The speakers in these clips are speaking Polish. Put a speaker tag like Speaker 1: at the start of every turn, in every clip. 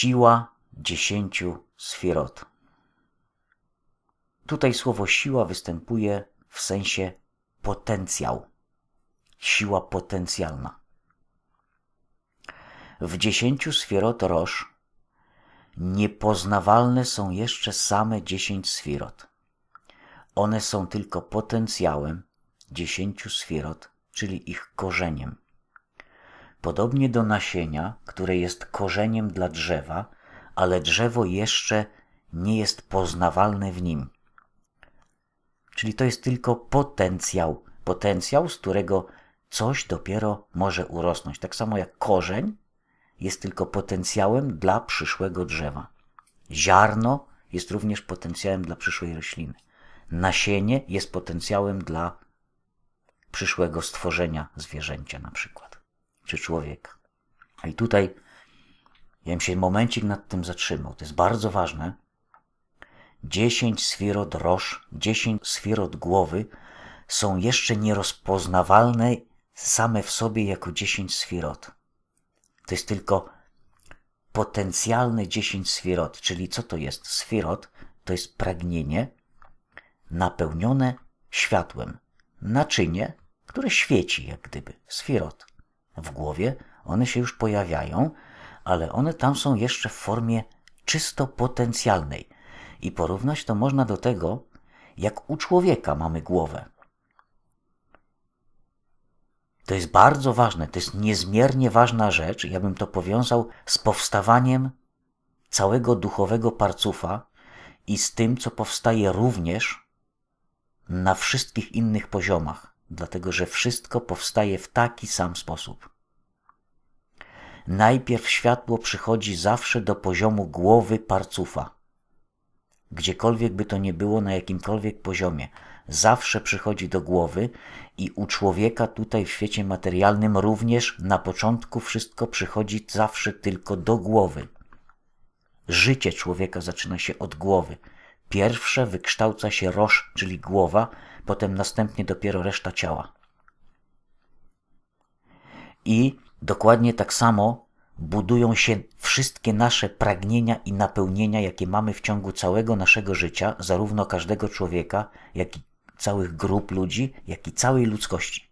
Speaker 1: Siła dziesięciu sfirot. Tutaj słowo siła występuje w sensie potencjał. Siła potencjalna. W dziesięciu sfirot roż niepoznawalne są jeszcze same dziesięć sfirot. One są tylko potencjałem dziesięciu sfirot, czyli ich korzeniem. Podobnie do nasienia, które jest korzeniem dla drzewa, ale drzewo jeszcze nie jest poznawalne w nim. Czyli to jest tylko potencjał, potencjał, z którego coś dopiero może urosnąć. Tak samo jak korzeń jest tylko potencjałem dla przyszłego drzewa. Ziarno jest również potencjałem dla przyszłej rośliny. Nasienie jest potencjałem dla przyszłego stworzenia zwierzęcia na przykład, czy człowieka. I tutaj ja bym się momencik nad tym zatrzymał. To jest bardzo ważne. Dziesięć sfirot roż, dziesięć sfirot głowy są jeszcze nierozpoznawalne same w sobie jako dziesięć sfirot. To jest tylko potencjalne dziesięć sfirot, czyli co to jest? Sfirot to jest pragnienie napełnione światłem. Naczynie, które świeci jak gdyby, sfirot. W głowie one się już pojawiają, ale one tam są jeszcze w formie czysto potencjalnej. I porównać to można do tego, jak u człowieka mamy głowę. To jest bardzo ważne, to jest niezmiernie ważna rzecz. Ja bym to powiązał z powstawaniem całego duchowego parcufa i z tym, co powstaje również na wszystkich innych poziomach, dlatego że wszystko powstaje w taki sam sposób. Najpierw światło przychodzi zawsze do poziomu głowy parcufa. Gdziekolwiek by to nie było, na jakimkolwiek poziomie, zawsze przychodzi do głowy i u człowieka tutaj w świecie materialnym również na początku wszystko przychodzi zawsze tylko do głowy. Życie człowieka zaczyna się od głowy. Pierwsze wykształca się roż, czyli głowa, potem następnie dopiero reszta ciała. I dokładnie tak samo budują się wszystkie nasze pragnienia i napełnienia, jakie mamy w ciągu całego naszego życia, zarówno każdego człowieka, jak i całych grup ludzi, jak i całej ludzkości.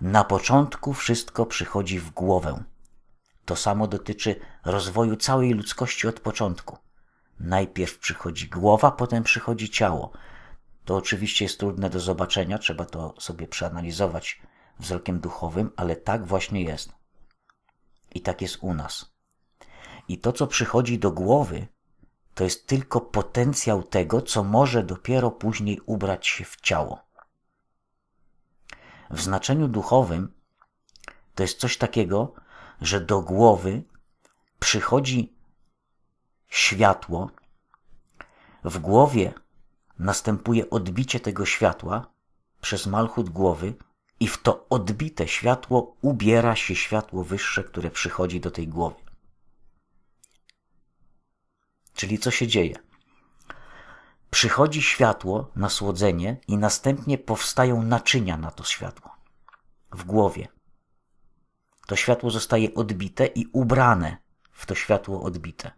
Speaker 1: Na początku wszystko przychodzi w głowę. To samo dotyczy rozwoju całej ludzkości od początku. Najpierw przychodzi głowa, potem przychodzi ciało. To oczywiście jest trudne do zobaczenia, trzeba to sobie przeanalizować wzrokiem duchowym, ale tak właśnie jest. I tak jest u nas. I to, co przychodzi do głowy, to jest tylko potencjał tego, co może dopiero później ubrać się w ciało. W znaczeniu duchowym to jest coś takiego, że do głowy przychodzi światło, w głowie następuje odbicie tego światła przez malchut głowy i w to odbite światło ubiera się światło wyższe, które przychodzi do tej głowy. Czyli co się dzieje? Przychodzi światło na słodzenie i następnie powstają naczynia na to światło w głowie. To światło zostaje odbite i ubrane w to światło odbite.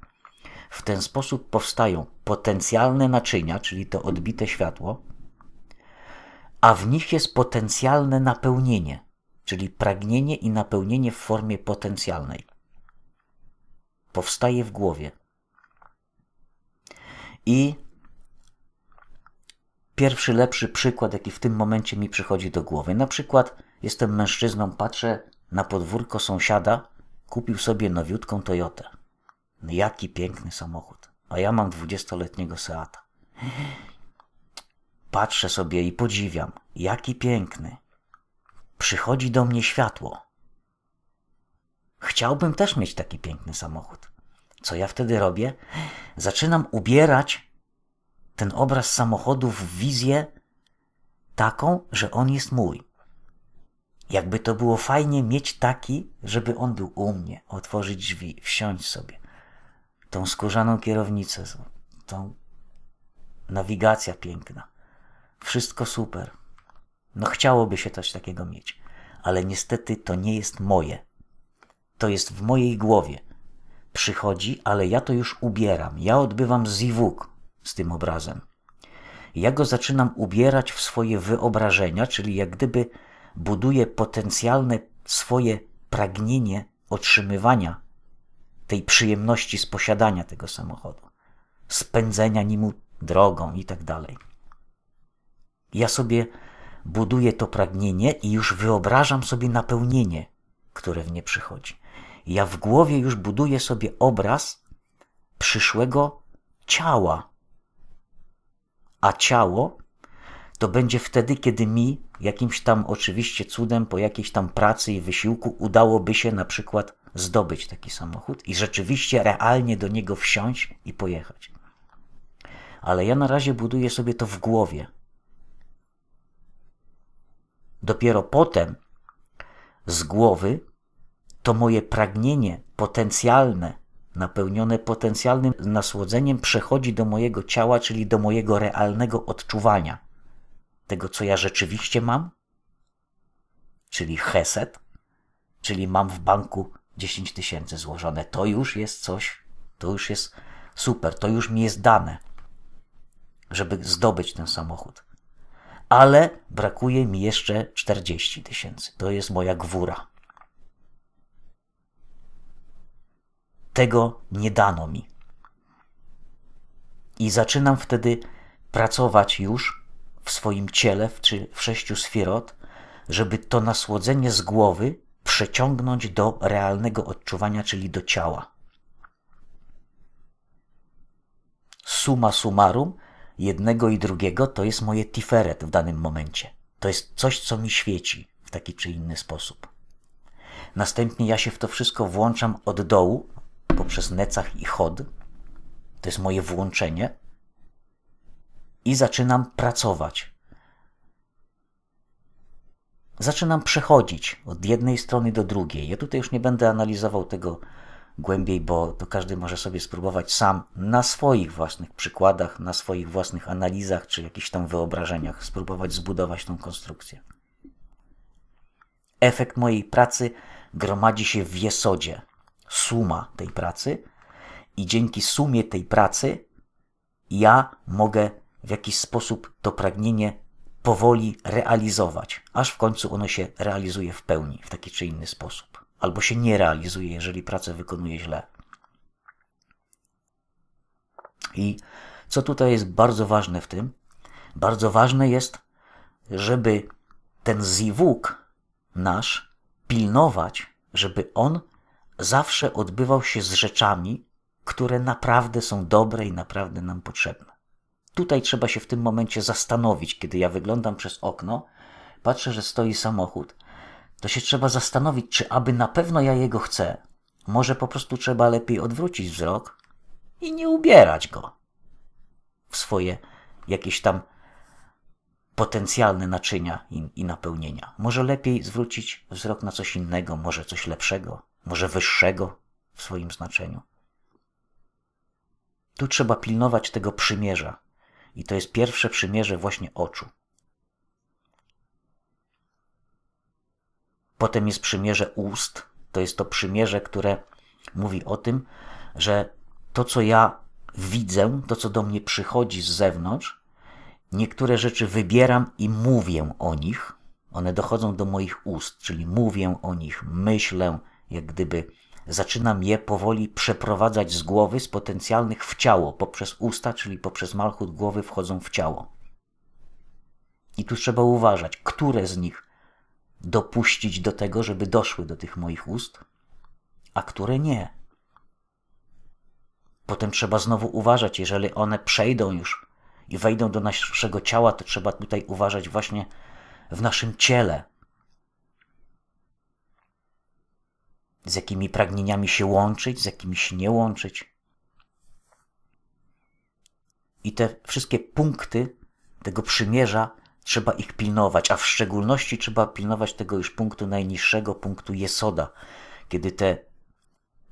Speaker 1: W ten sposób powstają potencjalne naczynia, czyli to odbite światło, a w nich jest potencjalne napełnienie, czyli pragnienie i napełnienie w formie potencjalnej. Powstaje w głowie. I pierwszy lepszy przykład, jaki w tym momencie mi przychodzi do głowy. Na przykład jestem mężczyzną, patrzę na podwórko sąsiada, kupił sobie nowiutką Toyotę. No jaki piękny samochód. A ja mam dwudziestoletniego Seata. Patrzę sobie i podziwiam. Jaki piękny. Przychodzi do mnie światło. Chciałbym też mieć taki piękny samochód. Co ja wtedy robię? Zaczynam ubierać ten obraz samochodu w wizję taką, że on jest mój. Jakby to było fajnie mieć taki, żeby on był u mnie, otworzyć drzwi, wsiąść sobie. Tą skórzaną kierownicę, tą nawigacja piękna. Wszystko super. No chciałoby się coś takiego mieć, ale niestety to nie jest moje. To jest w mojej głowie. przychodzi, ale ja to już ubieram. Ja odbywam zivuk z tym obrazem. Ja go zaczynam ubierać w swoje wyobrażenia, czyli jak gdyby buduję potencjalne swoje pragnienie otrzymywania tej przyjemności z posiadania tego samochodu, spędzenia nim drogą i tak dalej. Ja sobie buduję to pragnienie i już wyobrażam sobie napełnienie, które w nie przychodzi. Ja w głowie już buduję sobie obraz przyszłego ciała. A ciało to będzie wtedy, kiedy mi jakimś tam oczywiście cudem, po jakiejś tam pracy i wysiłku udałoby się na przykład zdobyć taki samochód i rzeczywiście realnie do niego wsiąść i pojechać. Ale ja na razie buduję sobie to w głowie. Dopiero potem z głowy to moje pragnienie potencjalne, napełnione potencjalnym nasłodzeniem, przechodzi do mojego ciała, czyli do mojego realnego odczuwania tego, co ja rzeczywiście mam, czyli heset, czyli mam w banku 10 tysięcy złożone. To już jest coś, to już jest super, to już mi jest dane, żeby zdobyć ten samochód. Ale brakuje mi jeszcze 40 tysięcy. To jest moja gwóra. Tego nie dano mi. I zaczynam wtedy pracować już w swoim ciele, czy w sześciu sfirot, żeby to nasłodzenie z głowy przeciągnąć do realnego odczuwania, czyli do ciała. Suma summarum jednego i drugiego to jest moje tiferet w danym momencie. To jest coś, co mi świeci w taki czy inny sposób. Następnie ja się w to wszystko włączam od dołu, poprzez necach i chod. To jest moje włączenie. I zaczynam pracować. Zaczynam przechodzić od jednej strony do drugiej. Ja tutaj już nie będę analizował tego głębiej, bo to każdy może sobie spróbować sam na swoich własnych przykładach, na swoich własnych analizach czy jakichś tam wyobrażeniach spróbować zbudować tą konstrukcję. Efekt mojej pracy gromadzi się w jesodzie, suma tej pracy i dzięki sumie tej pracy ja mogę w jakiś sposób to pragnienie powoli realizować, aż w końcu ono się realizuje w pełni, w taki czy inny sposób, albo się nie realizuje, jeżeli pracę wykonuje źle. I co tutaj jest bardzo ważne w tym? Bardzo ważne jest, żeby ten ziwuk nasz pilnować, żeby on zawsze odbywał się z rzeczami, które naprawdę są dobre i naprawdę nam potrzebne. Tutaj trzeba się w tym momencie zastanowić, kiedy ja wyglądam przez okno, patrzę, że stoi samochód, to się trzeba zastanowić, czy aby na pewno ja jego chcę. Może po prostu trzeba lepiej odwrócić wzrok i nie ubierać go w swoje jakieś tam potencjalne naczynia i, i napełnienia. Może lepiej zwrócić wzrok na coś innego, może coś lepszego, może wyższego w swoim znaczeniu. Tu trzeba pilnować tego przymierza. I to jest pierwsze przymierze właśnie oczu. Potem jest przymierze ust. To jest to przymierze, które mówi o tym, że to, co ja widzę, to, co do mnie przychodzi z zewnątrz, niektóre rzeczy wybieram i mówię o nich. One dochodzą do moich ust, czyli mówię o nich, myślę, jak gdyby zaczynam je powoli przeprowadzać z głowy, z potencjalnych w ciało, poprzez usta, czyli poprzez malchut głowy wchodzą w ciało. I tu trzeba uważać, które z nich dopuścić do tego, żeby doszły do tych moich ust, a które nie. Potem trzeba znowu uważać, jeżeli one przejdą już i wejdą do naszego ciała, to trzeba tutaj uważać właśnie w naszym ciele, z jakimi pragnieniami się łączyć, z jakimi się nie łączyć. I te wszystkie punkty tego przymierza trzeba ich pilnować, a w szczególności trzeba pilnować tego już punktu najniższego, punktu jesoda, kiedy te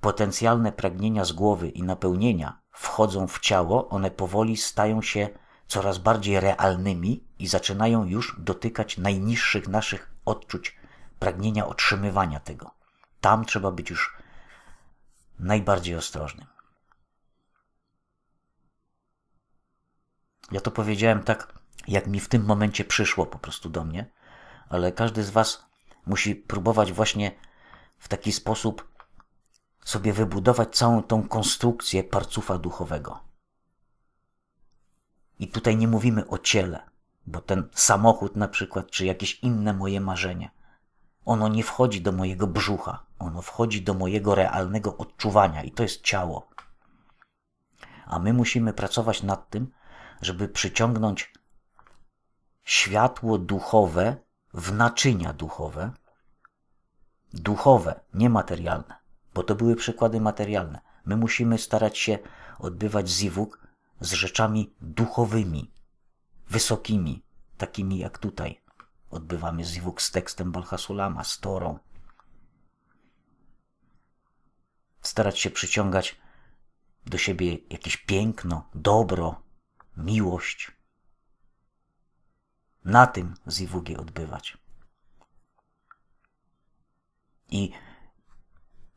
Speaker 1: potencjalne pragnienia z głowy i napełnienia wchodzą w ciało, one powoli stają się coraz bardziej realnymi i zaczynają już dotykać najniższych naszych odczuć, pragnienia otrzymywania tego. Tam trzeba być już najbardziej ostrożnym. Ja to powiedziałem tak, jak mi w tym momencie przyszło po prostu do mnie, ale każdy z Was musi próbować właśnie w taki sposób sobie wybudować całą tą konstrukcję parcufa duchowego. I tutaj nie mówimy o ciele, bo ten samochód na przykład, czy jakieś inne moje marzenie, ono nie wchodzi do mojego brzucha, ono wchodzi do mojego realnego odczuwania i to jest ciało. A my musimy pracować nad tym, żeby przyciągnąć światło duchowe w naczynia duchowe, duchowe, niematerialne, bo to były przykłady materialne. My musimy starać się odbywać ziwuk z rzeczami duchowymi, wysokimi, takimi jak tutaj. Odbywamy ziwuk z tekstem Balhasulama, z Torą. Starać się przyciągać do siebie jakieś piękno, dobro, miłość. Na tym ziwugie odbywać. I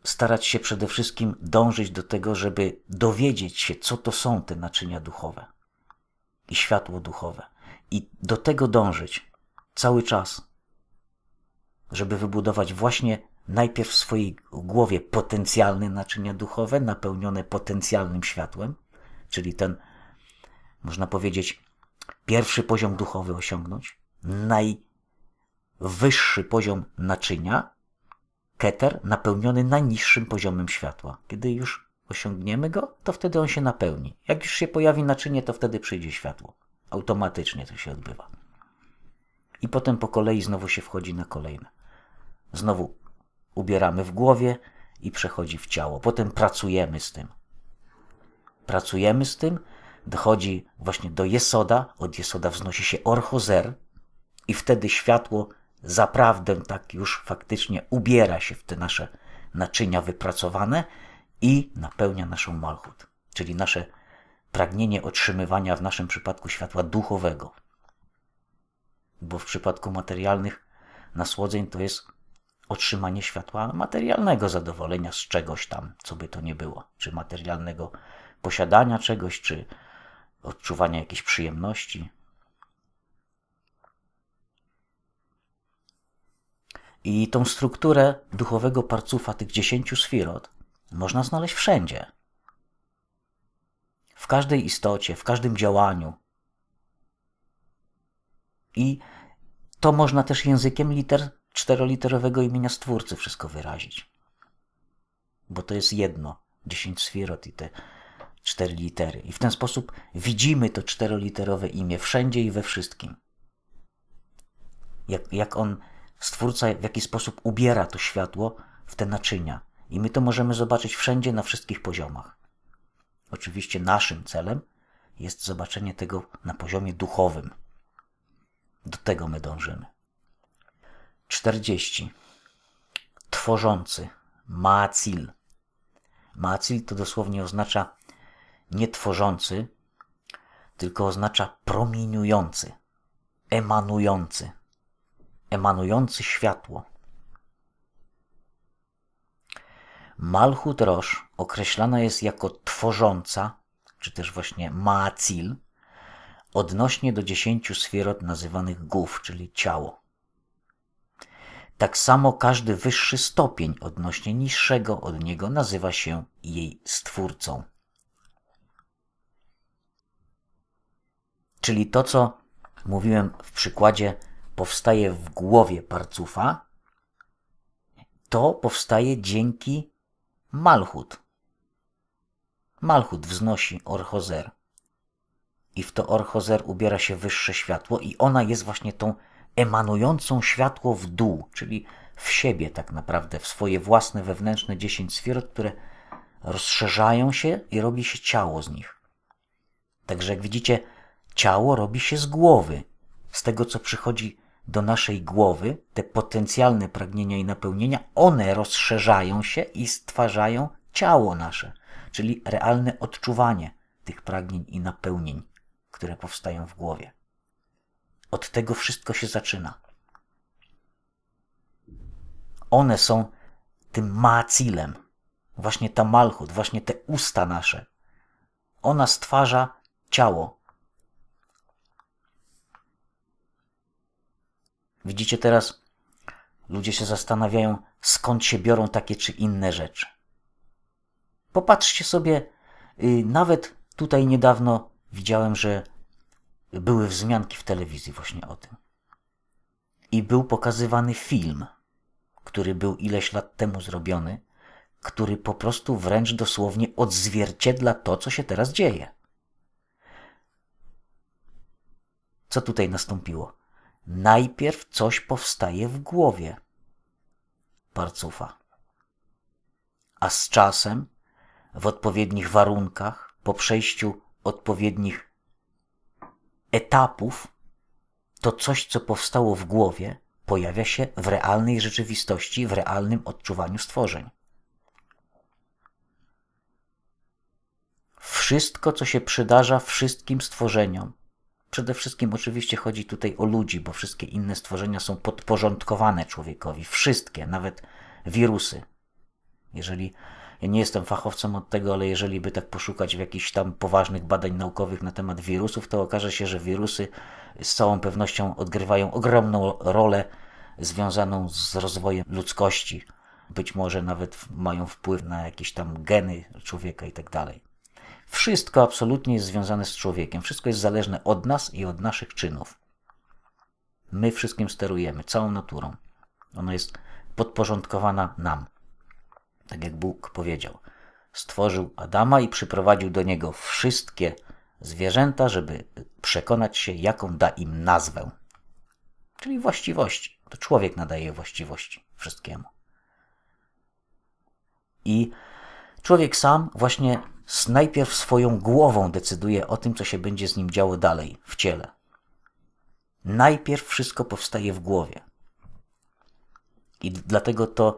Speaker 1: starać się przede wszystkim dążyć do tego, żeby dowiedzieć się, co to są te naczynia duchowe i światło duchowe. I do tego dążyć cały czas, żeby wybudować właśnie najpierw w swojej głowie potencjalne naczynia duchowe, napełnione potencjalnym światłem, czyli ten, można powiedzieć, pierwszy poziom duchowy osiągnąć, najwyższy poziom naczynia, keter napełniony najniższym poziomem światła. Kiedy już osiągniemy go, to wtedy on się napełni. Jak już się pojawi naczynie, to wtedy przyjdzie światło. Automatycznie to się odbywa. I potem po kolei znowu się wchodzi na kolejne. Znowu ubieramy w głowie i przechodzi w ciało. Potem pracujemy z tym. Pracujemy z tym, dochodzi właśnie do jesoda, od jesoda wznosi się orchozer i wtedy światło zaprawdę tak już faktycznie ubiera się w te nasze naczynia wypracowane i napełnia naszą malchut, czyli nasze pragnienie otrzymywania w naszym przypadku światła duchowego. Bo w przypadku materialnych nasłodzeń to jest otrzymanie światła materialnego zadowolenia z czegoś tam, co by to nie było, czy materialnego posiadania czegoś, czy odczuwania jakiejś przyjemności. I tą strukturę duchowego parcufa tych dziesięciu sfirot można znaleźć wszędzie. W każdej istocie, w każdym działaniu. I to można też językiem liter czteroliterowego imienia Stwórcy wszystko wyrazić. Bo to jest jedno, dziesięć sfirot i te cztery litery. I w ten sposób widzimy to czteroliterowe imię wszędzie i we wszystkim. Jak, jak on, Stwórca, w jaki sposób ubiera to światło w te naczynia. I my to możemy zobaczyć wszędzie, na wszystkich poziomach. Oczywiście naszym celem jest zobaczenie tego na poziomie duchowym. Do tego my dążymy. 40. Tworzący. Maacil. Maacil to dosłownie oznacza nie tworzący, tylko oznacza promieniujący, emanujący, emanujący światło. Malchut Rosh określana jest jako tworząca, czy też właśnie Maacil, odnośnie do dziesięciu sfierot nazywanych głów, czyli ciało. Tak samo każdy wyższy stopień odnośnie niższego od niego nazywa się jej stwórcą. Czyli to, co mówiłem w przykładzie, powstaje w głowie parcufa, to powstaje dzięki Malchut. Malchut wznosi Orchozer. I w to Orchozer ubiera się wyższe światło, i ona jest właśnie tą emanującą światło w dół, czyli w siebie tak naprawdę, w swoje własne wewnętrzne dziesięć sfierot, które rozszerzają się i robi się ciało z nich. Także jak widzicie, ciało robi się z głowy, z tego co przychodzi do naszej głowy, te potencjalne pragnienia i napełnienia, one rozszerzają się i stwarzają ciało nasze, czyli realne odczuwanie tych pragnień i napełnień, które powstają w głowie. Od tego wszystko się zaczyna. One są tym macilem, właśnie ta malchut, właśnie te usta nasze. Ona stwarza ciało. Widzicie teraz, ludzie się zastanawiają, skąd się biorą takie czy inne rzeczy. Popatrzcie sobie, y, nawet tutaj niedawno widziałem, że były wzmianki w telewizji właśnie o tym. I był pokazywany film, który był ileś lat temu zrobiony, który po prostu wręcz dosłownie odzwierciedla to, co się teraz dzieje. Co tutaj nastąpiło? Najpierw coś powstaje w głowie parcufa, a z czasem, w odpowiednich warunkach, po przejściu odpowiednich etapów, to coś, co powstało w głowie, pojawia się w realnej rzeczywistości, w realnym odczuwaniu stworzeń. Wszystko, co się przydarza wszystkim stworzeniom, przede wszystkim oczywiście chodzi tutaj o ludzi, bo wszystkie inne stworzenia są podporządkowane człowiekowi. Wszystkie, nawet wirusy. Jeżeli ja nie jestem fachowcem od tego, ale jeżeli by tak poszukać w jakichś tam poważnych badań naukowych na temat wirusów, to okaże się, że wirusy z całą pewnością odgrywają ogromną rolę związaną z rozwojem ludzkości. Być może nawet mają wpływ na jakieś tam geny człowieka i tak dalej. Wszystko absolutnie jest związane z człowiekiem. Wszystko jest zależne od nas i od naszych czynów. My wszystkim sterujemy, całą naturą. Ona jest podporządkowana nam. Tak jak Bóg powiedział. Stworzył Adama i przyprowadził do niego wszystkie zwierzęta, żeby przekonać się, jaką da im nazwę. Czyli właściwości. To człowiek nadaje właściwości wszystkiemu. I człowiek sam właśnie najpierw swoją głową decyduje o tym, co się będzie z nim działo dalej w ciele. Najpierw wszystko powstaje w głowie. I dlatego to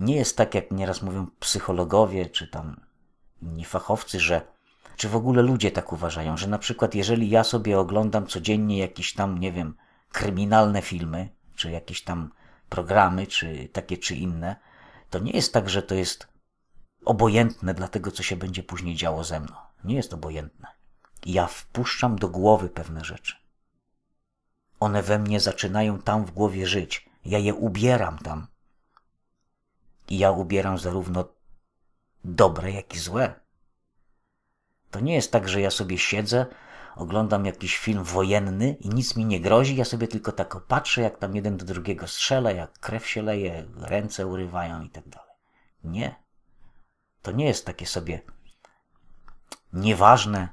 Speaker 1: nie jest tak, jak nieraz mówią psychologowie, czy tam inni fachowcy, że czy w ogóle ludzie tak uważają, że na przykład jeżeli ja sobie oglądam codziennie jakieś tam, nie wiem, kryminalne filmy, czy jakieś tam programy, czy takie, czy inne, to nie jest tak, że to jest obojętne dla tego, co się będzie później działo ze mną. Nie jest obojętne. Ja wpuszczam do głowy pewne rzeczy. One we mnie zaczynają tam w głowie żyć. Ja je ubieram tam. I ja ubieram zarówno dobre, jak i złe. To nie jest tak, że ja sobie siedzę, oglądam jakiś film wojenny i nic mi nie grozi, ja sobie tylko tak patrzę, jak tam jeden do drugiego strzela, jak krew się leje, ręce urywają i tak dalej. Nie. To nie jest takie sobie nieważne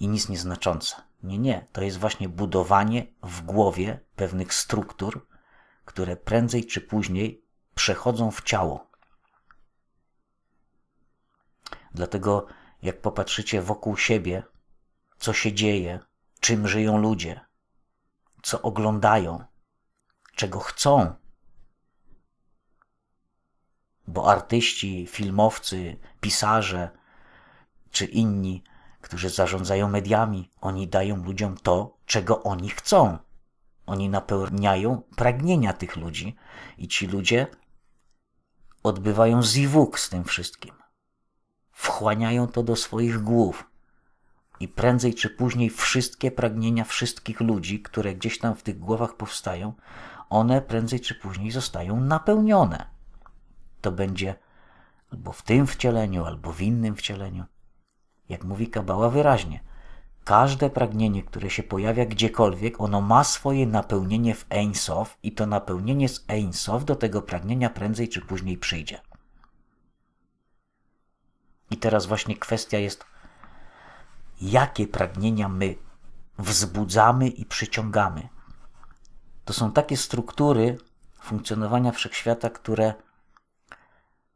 Speaker 1: i nic nieznaczące. Nie, nie. To jest właśnie budowanie w głowie pewnych struktur, które prędzej czy później przechodzą w ciało. Dlatego, jak popatrzycie wokół siebie, co się dzieje, czym żyją ludzie, co oglądają, czego chcą, bo artyści, filmowcy, pisarze czy inni, którzy zarządzają mediami, oni dają ludziom to, czego oni chcą. Oni napełniają pragnienia tych ludzi i ci ludzie odbywają ziwuk z tym wszystkim. Wchłaniają to do swoich głów. I prędzej czy później wszystkie pragnienia wszystkich ludzi, które gdzieś tam w tych głowach powstają, one prędzej czy później zostają napełnione to będzie albo w tym wcieleniu, albo w innym wcieleniu. Jak mówi Kabała wyraźnie, każde pragnienie, które się pojawia gdziekolwiek, ono ma swoje napełnienie w Ein Sof i to napełnienie z Ein Sof do tego pragnienia prędzej czy później przyjdzie. I teraz właśnie kwestia jest, jakie pragnienia my wzbudzamy i przyciągamy. To są takie struktury funkcjonowania wszechświata, które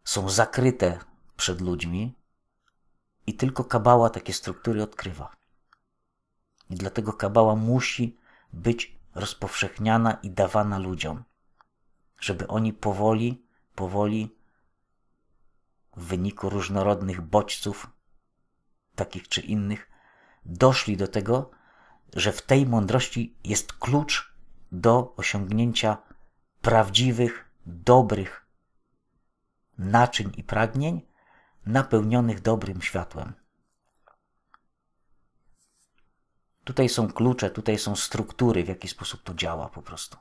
Speaker 1: są zakryte przed ludźmi i tylko kabała takie struktury odkrywa. I dlatego kabała musi być rozpowszechniana i dawana ludziom, żeby oni powoli, powoli w wyniku różnorodnych bodźców, takich czy innych, doszli do tego, że w tej mądrości jest klucz do osiągnięcia prawdziwych, dobrych naczyń i pragnień napełnionych dobrym światłem. Tutaj są klucze, tutaj są struktury, w jaki sposób to działa po prostu.